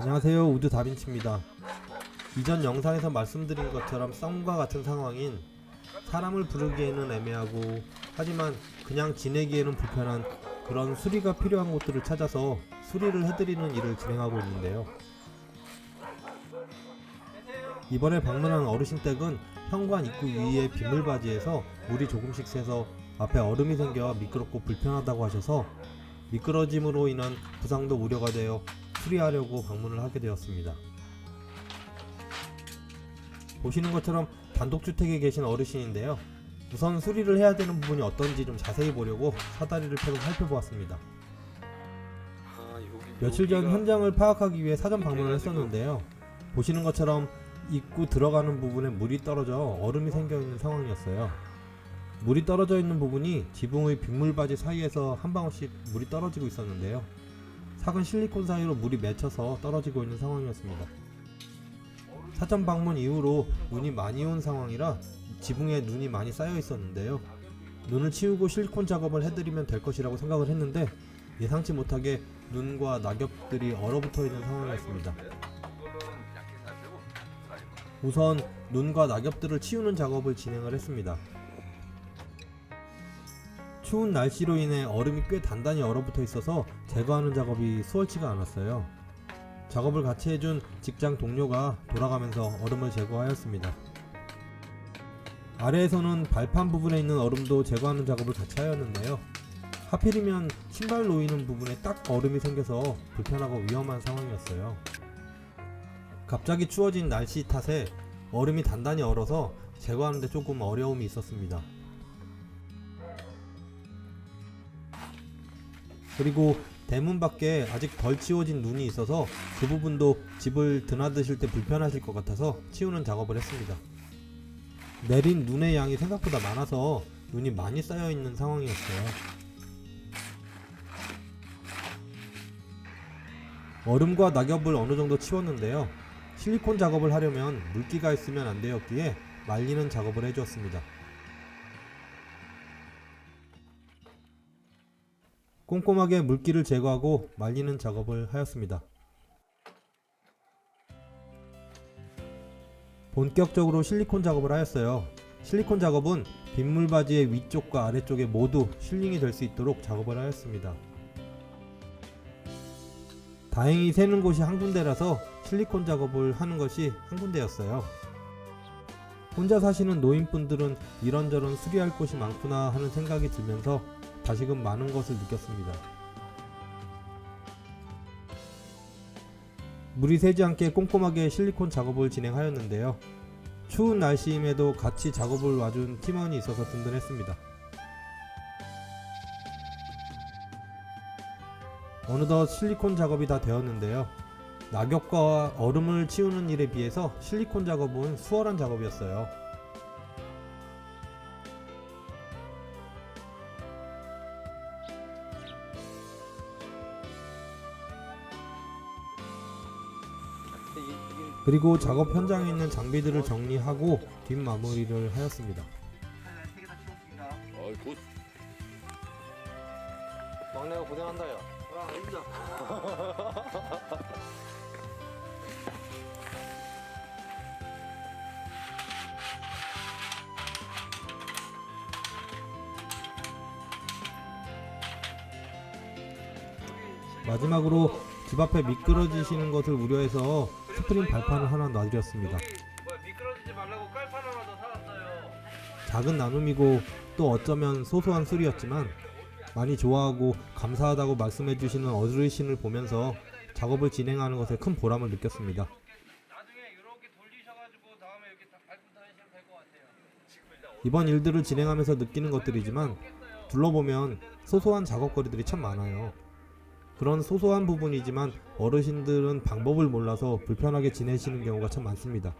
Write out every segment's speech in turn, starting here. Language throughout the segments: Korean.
안녕하세요 우드 다빈치입니다. 이전 영상에서 말씀드린 것처럼 썸과 같은 상황인 사람을 부르기에는 애매하고 하지만 그냥 지내기에는 불편한 그런 수리가 필요한 곳들을 찾아서 수리를 해드리는 일을 진행하고 있는데요. 이번에 방문한 어르신 댁은 현관 입구 위에 빗물바지에서 물이 조금씩 새서 앞에 얼음이 생겨 미끄럽고 불편하다고 하셔서 미끄러짐으로 인한 부상도 우려가 되어 수리하려고 방문을 하게 되었습니다. 보시는 것처럼 단독주택에 계신 어르신인데요. 우선 수리를 해야 되는 부분이 어떤지 좀 자세히 보려고 사다리를 펴고 살펴보았습니다. 며칠 전 현장을 파악하기 위해 사전 방문을 했었는데요. 보시는 것처럼 입구 들어가는 부분에 물이 떨어져 얼음이 생겨 있는 상황이었어요. 물이 떨어져 있는 부분이 지붕의 빗물바지 사이에서 한 방울씩 물이 떨어지고 있었는데요. 삭은 실리콘 사이로 물이 맺혀서 떨어지고 있는 상황이었습니다. 사전 방문 이후로 눈이 많이 온 상황이라 지붕에 눈이 많이 쌓여 있었는데요. 눈을 치우고 실리콘 작업을 해드리면 될 것이라고 생각을 했는데 예상치 못하게 눈과 낙엽들이 얼어붙어 있는 상황이었습니다. 우선 눈과 낙엽들을 치우는 작업을 진행을 했습니다. 추운 날씨로 인해 얼음이 꽤 단단히 얼어붙어 있어서 제거하는 작업이 수월치가 않았어요. 작업을 같이 해준 직장 동료가 돌아가면서 얼음을 제거하였습니다. 아래에서는 발판 부분에 있는 얼음도 제거하는 작업을 같이 하였는데요. 하필이면 신발 놓이는 부분에 딱 얼음이 생겨서 불편하고 위험한 상황이었어요. 갑자기 추워진 날씨 탓에 얼음이 단단히 얼어서 제거하는데 조금 어려움이 있었습니다. 그리고 대문 밖에 아직 덜 치워진 눈이 있어서 그 부분도 집을 드나드실 때 불편하실 것 같아서 치우는 작업을 했습니다. 내린 눈의 양이 생각보다 많아서 눈이 많이 쌓여 있는 상황이었어요. 얼음과 낙엽을 어느 정도 치웠는데요. 실리콘 작업을 하려면 물기가 있으면 안 되었기에 말리는 작업을 해주었습니다. 꼼꼼하게 물기를 제거하고 말리는 작업을 하였습니다. 본격적으로 실리콘 작업을 하였어요. 실리콘 작업은 빗물 바지의 위쪽과 아래쪽에 모두 실링이 될 수 있도록 작업을 하였습니다. 다행히 새는 곳이 한 군데라서 실리콘 작업을 하는 것이 한 군데였어요. 혼자 사시는 노인분들은 이런저런 수리할 곳이 많구나 하는 생각이 들면서 다시금 많은 것을 느꼈습니다. 물이 새지 않게 꼼꼼하게 실리콘 작업을 진행하였는데요. 추운 날씨임에도 같이 작업을 와준 팀원이 있어서 든든했습니다. 어느덧 실리콘 작업이 다 되었는데요. 낙엽과 얼음을 치우는 일에 비해서 실리콘 작업은 수월한 작업이었어요. 그리고 작업 현장에 있는 장비들을 정리하고 뒷마무리를 하였습니다. 어이, 곧. 막내가 고생한다 야. 아, 아닙니다. 마지막으로 집 앞에 미끄러지시는 것을 우려해서 스프링 발판을 하나 놔드렸습니다. 여기 뭐야 미끄러지지 말라고 깔판 하나 더 사왔어요. 작은 나눔이고 또 어쩌면 소소한 수리였지만 많이 좋아하고 감사하다고 말씀해 주시는 어르신을 보면서 작업을 진행하는 것에 큰 보람을 느꼈습니다. 이번 일들을 진행하면서 느끼는 것들이지만 둘러보면 소소한 작업거리들이 참 많아요. 그런 소소한 부분이지만 어르신들은 방법을 몰라서 불편하게 지내시는 경우가 참 많습니다.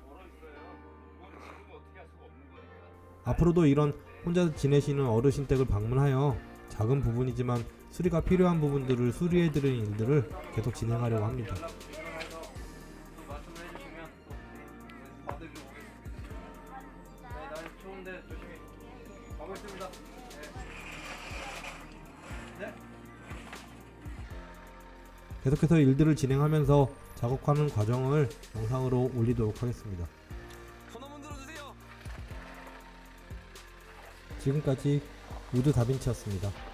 앞으로도 이런 혼자 지내시는 어르신 댁을 방문하여 작은 부분이지만 수리가 필요한 부분들을 수리해드리는 일들을 계속 진행하려고 합니다. 네, 날 추운데 조심히 가고 있습니다. 계속해서 일들을 진행하면서 작업하는 과정을 영상으로 올리도록 하겠습니다. 지금까지 우드 다빈치였습니다.